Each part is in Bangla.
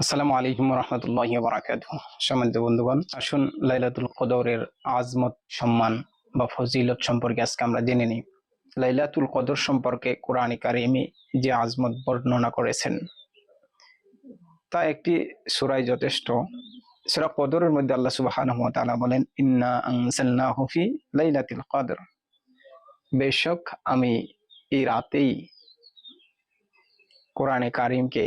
আসসালামু আলাইকুম রহমতুল্লাহ বারাকাত সম্মানিত বন্ধুগণ, আসুন লাইলাতুল কদরের আজমত, সম্মান বা ফজিলত সম্পর্কে আজকে আমরা জেনে নিই। লাইলাতুল কদর সম্পর্কে কোরআন কারিমে যে আজমত বর্ণনা করেছেন, তা একটি সুরাই যথেষ্ট। সুরা কদরের মধ্যে আল্লাহ সুবহানাহু ওয়া তাআলা বলেন, ইন্না আনজালনাহু ফি লাইলাতুল কদর। বেশক আমি এই রাতেই কোরআনে কারিমকে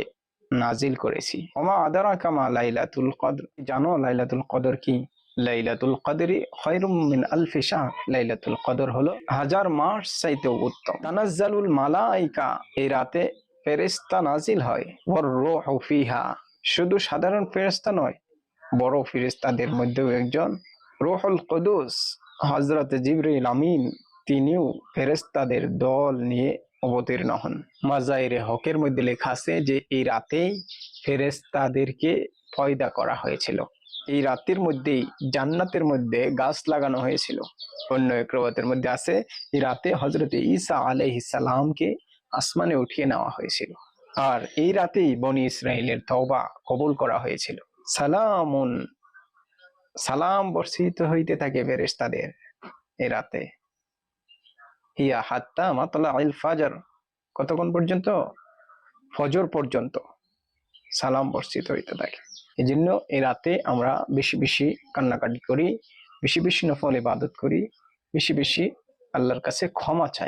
নাজিল করেছি। ওমা আদারা কামা লাইলাতুল কদর। জানো লাইলাতুল কদর কি? লাইলাতুল কদরি খয়রুম মিন আলফি শাহর লাইলাতুল কদর হলো হাজার মাস চাইতেও উত্তম। তানাজ্জালুল মালাইকা। এই রাতে ফেরেশতা নাজিল হয়। ওয়ার রূহু ফিহা। শুধু সাধারণ ফেরেশতা নয়, বড় ফেরেশতাদের মধ্যেও একজন। রূহুল কুদুস, হযরত জিবরিল আমিন, তিনিও ফেরেশতাদের দল নিয়ে অবতীর্ণ হন। মাজাইরে হকের মধ্যে লেখা আছে যে, এই রাতেই ফেরেস্তাদেরকে ফয়দা করা হয়েছিল। এই রাতের মধ্যেই জান্নাতের মধ্যে গাছ লাগানো হয়েছিল। অন্য এক রবাতের মধ্যে আছে, এই রাতে হজরত ঈসা আলাইহিসালামকে আসমানে উঠিয়ে নেওয়া হয়েছিল। আর এই রাতেই বনি ইসরায়েলের তওবা কবুল করা হয়েছিল। সালামুন, সালাম বর্ষিত হইতে থাকে ফেরেস্তাদের এই রাতে। হিয়া হাত্তা মাতলা আল ফাজার। কতক্ষণ পর্যন্ত? ফজর পর্যন্ত। সালাম বর্ষিত হইতে থাকে। এই জন্য এই রাতে আমরা বেশি বেশি কান্নাকাটি করি, বেশি বেশি নফল ইবাদত করি, বেশি বেশি আল্লাহর কাছে ক্ষমা চাই।